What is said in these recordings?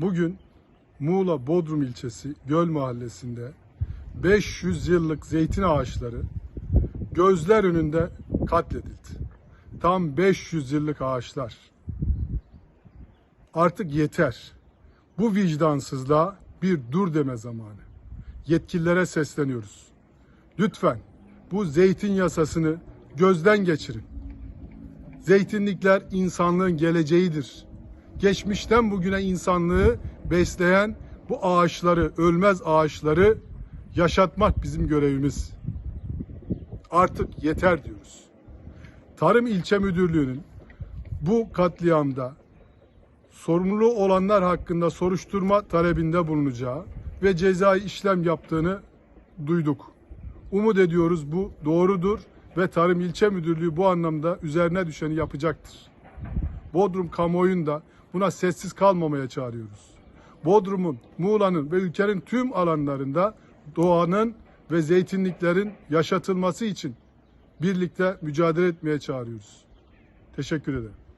Bugün Muğla Bodrum ilçesi Göl Mahallesi'nde 500 yıllık zeytin ağaçları gözler önünde katledildi. Tam 500 yıllık ağaçlar. Artık yeter. Bu vicdansızlığa bir dur deme zamanı. Yetkililere sesleniyoruz. Lütfen bu zeytin yasasını gözden geçirin. Zeytinlikler insanlığın geleceğidir. Geçmişten bugüne insanlığı besleyen bu ağaçları, ölmez ağaçları yaşatmak bizim görevimiz. Artık yeter diyoruz. Tarım İlçe Müdürlüğü'nün bu katliamda sorumlu olanlar hakkında soruşturma talebinde bulunacağı ve cezai işlem yaptığını duyduk. Umut ediyoruz bu doğrudur ve Tarım İlçe Müdürlüğü bu anlamda üzerine düşeni yapacaktır. Bodrum kamuoyunda buna sessiz kalmamaya çağırıyoruz. Bodrum'un, Muğla'nın ve ülkenin tüm alanlarında doğanın ve zeytinliklerin yaşatılması için birlikte mücadele etmeye çağırıyoruz. Teşekkür ederim.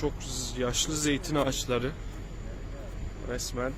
Çok yaşlı zeytin ağaçları. Resmen